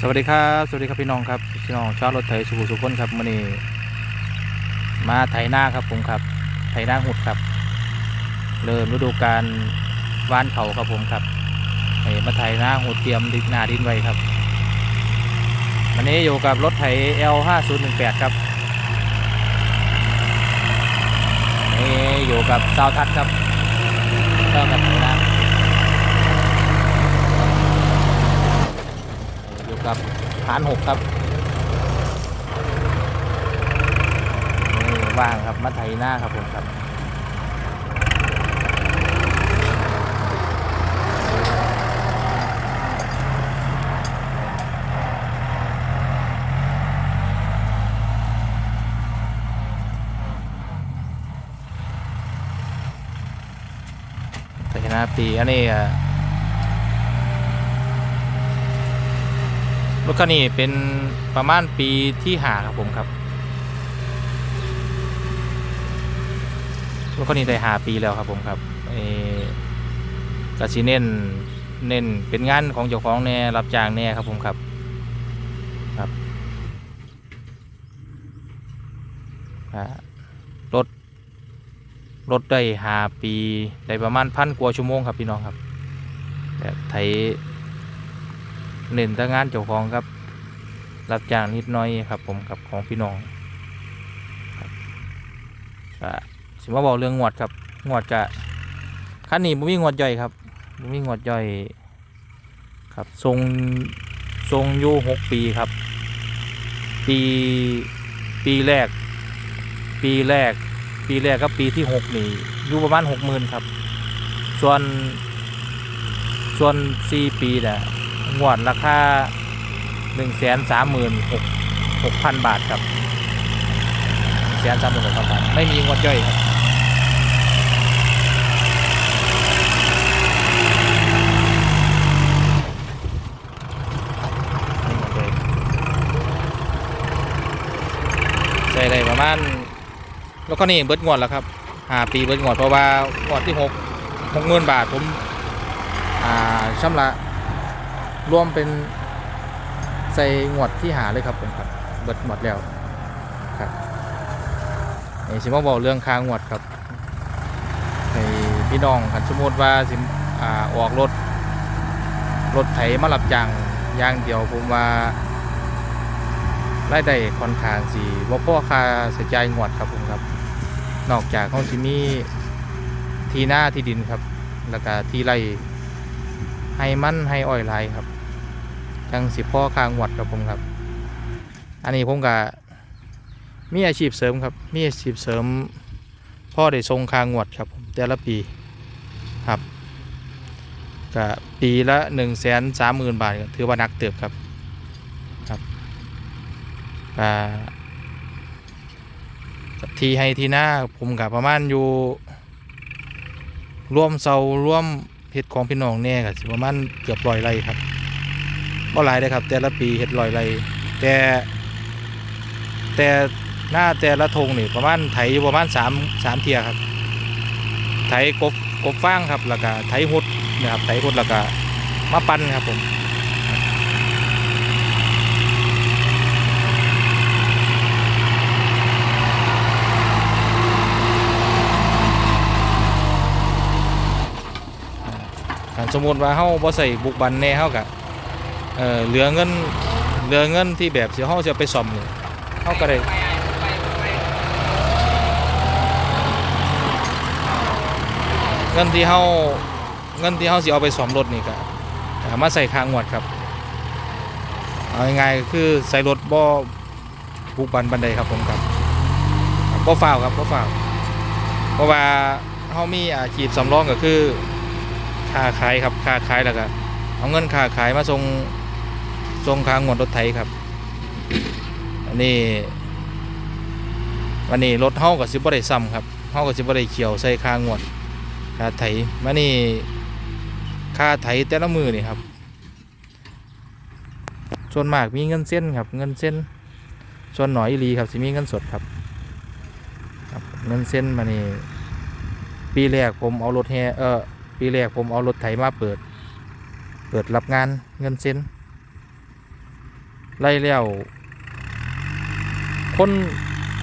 สวัสดีครับสวัสดีครับพี่น้องครับพี่น้องชาวรถไถสุขุสุขคนครับมื่อนี้มาไถนาครับผมครับไถนาหุดครับเริ่มฤดูการว่านเขาครับผมครับให้มาไถนาหุดเตรียมดินนาดินไว้ครับวันนี้อยู่กับรถไถ L 5 0 1 8ครับนี่อยู่กับซาวทัศน์ครับก็กับไถนา อยู่กับฐานหกครับนี่ว่างครับมาไถหน้าครับผมครับไถหน้าปีอันนี้อะ รถคันนี้เป็นประมาณปีที่หาครับผมครับรถคันนี้ได้หาปีแล้วครับผมครับเออกสิเน้นเน้นเป็นงานของเจ้าของแน่รับจ้างแน่ครับผมครับครับรถรถได้หาปีได้ประมาณพันกว่าชั่วโมงครับพี่น้องครับแบบไถ เน้นแต่งานเจ้าของครับ รับจ้างนิดน้อยครับ ผมกับของพี่น้องครับก็สิมาบอกเรื่องงวดครับงวดกะคันนี้บ่มีงวดย่อยครับบ่มีงวดย่อย ครับทรงทรงอยู่หกปีครับ ปีปีแรก ปีแรก ปีแรกกับปีที่หกนี่อยู่ประมาณหกหมื่นครับ ส่วนส่วนสี่ปีเนี่ย งวดราคาหนึ่งแสนสามหมื่นหกพันบาทครับแสนสามหมื่นหกพันบาท ไม่มีงวดย่อยครับไงวดย่อยใส่ได้ประมาณแล้วก็นี่เบิดงวดแล้วครับหาปีเบิดงวดเพราะว่างวดที่หกหกหมื่นบาทผมอ่าชำระ รวมเป็นใส่งวดที่หาเลยครับผมครับเบิดหมดแล้วครับนี่สิมาบอกเรื่องค่างงวดครับให้พี่น้องคันสมมติว่าสิอ่าออกรถรถไถมารับจ้างย่างเดียวผมว่ารายได้ค่อนข้างสิบ่าพ่อค่าใช้จ่ายงวดครับผมครับ นอกจากเขาสิมีที่หน้าที่ดินครับ แล้วก็ที่ไร่ให้มันให้อ้อยลายครับ จังสิพ่อคางหวัดครับผมครับ อันนี้ผมก็มีอาชีพเสริมครับ มีอาชีพเสริมพ่อได้ทรงคางหวัดครับผมแต่ละปีครับก็ปีละหนึ่งแสนสามหมื่นบาทถือว่านักเติบครับครับก็ที่ให้ทีหน้าผมกับประมาณอยู่ร่วมเสาร่วมเห็ดของพี่น้องแน่ก็สิประมาณเกือบร้อยไร่ครับ บ่หลายเลยครับ แต่ละปีเห็ดร้อยไรแต่ แต่หน้าแต่ละทงนี่ประมาณไถอยู่ประมาณสามสามเทียครับ ไถกบกบฟางครับแล้วก็ไถหุดนะครับไถหุดแล้วก็มาปั้นครับผมสมมติว่าเฮาบ่ใส่บุกบันแน่เฮากะ เออเหลือเงินเหลือเงินที่แบบสิเฮาจะเอาไปซ่อมนี่เฮาก็ได้เงินที่เฮาเงินที่เฮาสิเอาไปซ่อมรถนี่ก็ก็เอามาใส่ค่างวดครับเอาง่ายๆคือใส่รถบ่บุกบันบันไดครับผมครับบ่ฟ้าวครับบ่ฟ้าวเพราะว่าเฮามีอาชีพสำรองก็คือค้าขายครับค้าขายแล้วก็เอาเงินค้าขายมาส่ง ส่งค้างวดรถไถครับ อันนี้วันนี้รถเฮากับสิบได้ซ้ำครับเฮากับสิบได้เขียวใส่ค้างวดค่าไถมานี่ค่าไถแต่ละมือนี่ครับส่วนมากมีเงินเส้นครับเงินเส้น ส่วนหน่อยอีหลีครับสิมีเงินสดครับครับ เงินเส้นมานี่ปีแรกผมเอารถแฮเออปีแรกผมเอารถไถมาเปิด เปิดรับงานเงินเซ็น ไล่แล้วคน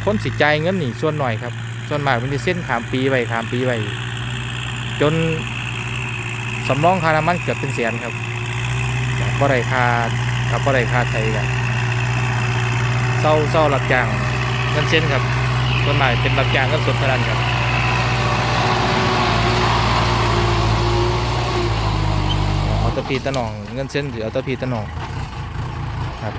คนสิจ่ายเงินนี่ส่วนหน่อยครับ ส่วนมากมันจะเส้นขามปีไปขามปีไปจนสำรองค่าน้ำมันเกือบเป็นแสนครับกับบ่ได้ค่ากับบ่ได้ค่าไทยกันเศร้าเศร้ารับจ้างเงินเส้นครับส่วนมากเป็นรับจ้างเงินสดเท่านั้นครับเอาตะพีตะหนอง เงินเส้นหรือเอาตะพีตะหนอง ครับ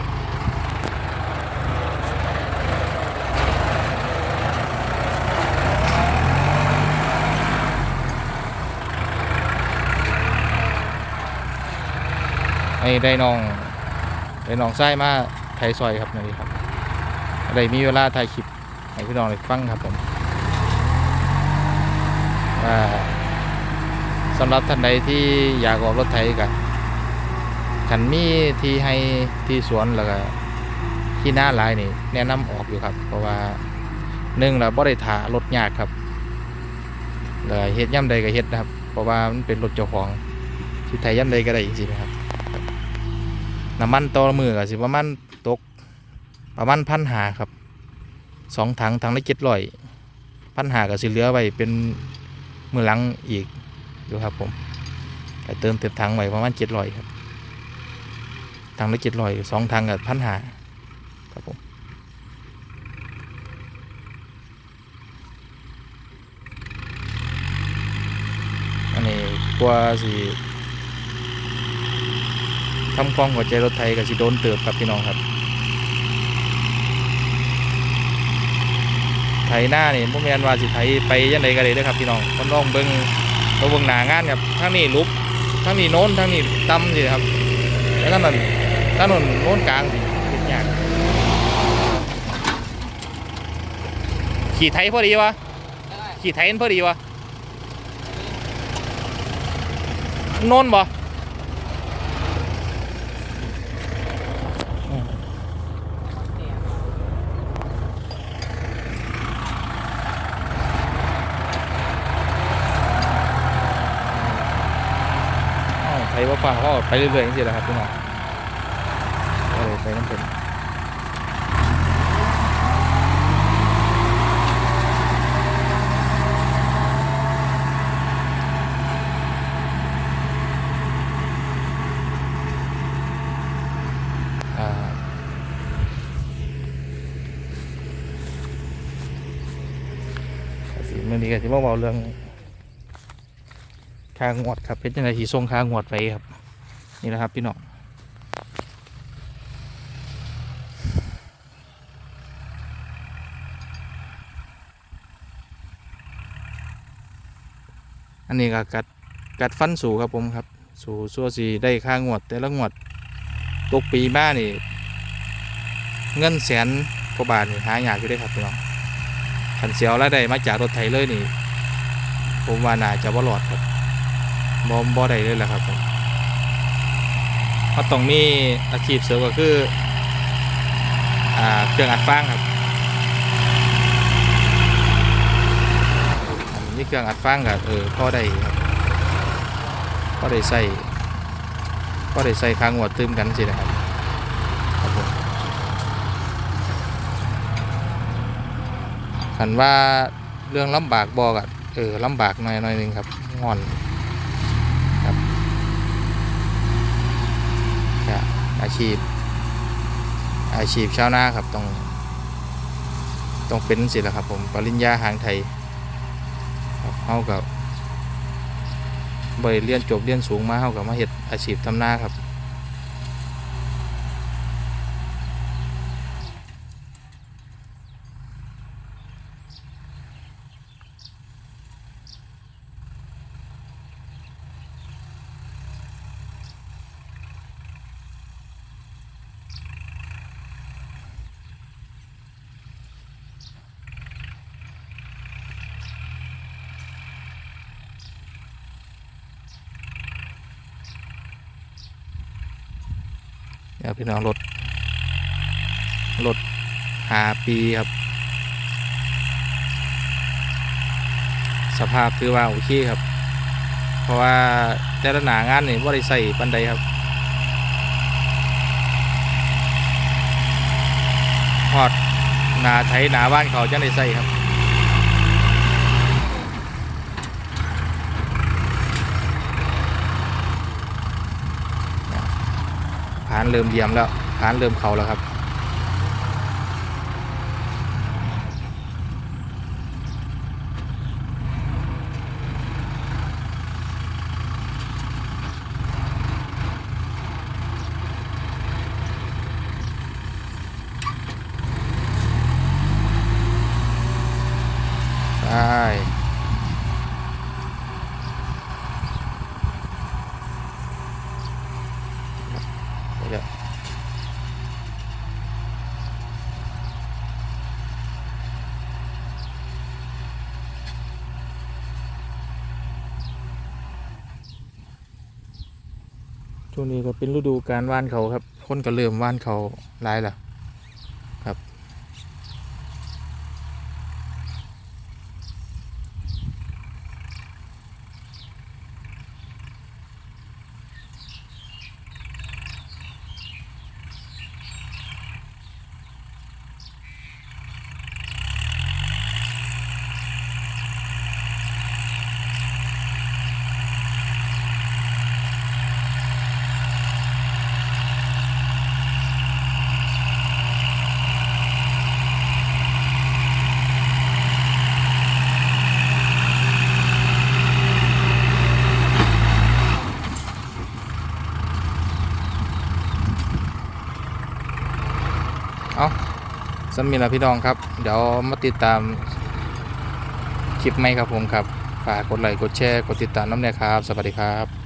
ไอ้ได้น้องได้น้องไส้มาไทยซอยครับนี่ครับอะได้มีเวลาถ่ายคลิปให้พี่น้องได้ฟังครับผมสำหรับท่านใดที่อยากออกรถไถกัน ขันมีที่ให้ที่สวนแล้วก็ที่หน้าลายนี่แนะนำออกอยู่ครับ เพราะว่าหนึ่งเราบ่ได้ถารถยากครับแล้วเฮ็ดย่ำใดก็เฮ็ดนะครับ เพราะว่ามันเป็นรถเจ้าของที่ไทยย่ำใดก็ได้จริงๆครับน้ำมันต่อมือก็สิประมาณตกประมาณพันหาครับสองถังถังละเจ็ดร้อยพันหาก็สิเหลือไว้เป็นมือหลังอีกอยู่ครับผมเติมเต็มถังไว้ประมาณเจ็ดร้อยครับ ถังละเจ็ดร้อยสองถังกับพันหาครับผมอันนี้กลัวสิทำกล้องหัวใจรถไทยกับสิโดนเติบครับพี่น้องครับ ไถหน้านี่บ่แม่นว่าสิไถไปยังไงก็ได้เด้อครับพี่น้องต้องลองเบิงตัวเบิ่งหนางานครับทางนี้ลุบทางนี้โน้นทางนี้ต่ำสิครับแล้วถนน ถนนโน้นกลางสิเป็นยากขี่ไถพอดีวะขี่ไถพอดีวะโน้นบ่อ้าวไปว่าฟังก็ไปเรื่อยๆจริงๆแหละครับพี่น้อง ไปน้ำเป็นอ่ก็สิมื่อนี้ก็สิมาเบาเรื่องคางวดครับเป็นยังไงที่ทรงคางวดไปครับ นี่แหละครับพี่น้อง นนี้ก็กัดกัดฟันสู่ครับผมครับ สู่ซัวสีได้ค่างวด แต่ละงวดตกปีบ้านี่ เงินแสนกว่าบาทนี่หายากอยู่ได้ครับพี่น้องขันเสียวรายได้มาจากรถไถเลยนี่ ผมว่าน่าจะบ่รอดครับบอมบอได้เลยแหละครับผมเพราะต้องมีอาชีพเสริมก็คือ อ่าเครื่องอัดฟางครับอันนี่เค รื่องอัดฟางกับเออพ่อได้ครับพ่อได้ใส่พ่อได้ใส่ค้างหัวตึมกันสินะครับครับผมขันว่าเรื่องลำบากบอกอะเออลำบากหน่อยหน่อยหนึงครับงอนก็อาชีพ อาชีพชาวนาครับต้องต้องเป็นสิละครับผมปริญญาหางไทย เขากับบริเรียนจบเรียนสูงมาเขากับมาเห็ดอาชีพทำนาครับ เดี๋ยวพี่น้องรถรถหาปีครับ สภาพถือว่าโอเคครับ เพราะว่าแต่ละหนางานนี่ว่าได้ใส่ปันใดครับหอดหนาไทยหนาบ้านเขาจะได้ใส่ครับานเริ่มเยี่ยมแล้ว ฐานเริ่มเขาแล้วครับ ใช่เดี๋ยว ช่วงนี้ก็เป็นฤดูการว่านเขาครับ คนก็เริ่มว่านเขาหลายแล้วครับ เอา สำมีละพี่น้องครับ เดี๋ยวมาติดตามคลิปไหมครับผมครับ ฝากกดไลค์กดแชร์ กดติดตามน้ำเน่ครับ สวัสดีครับ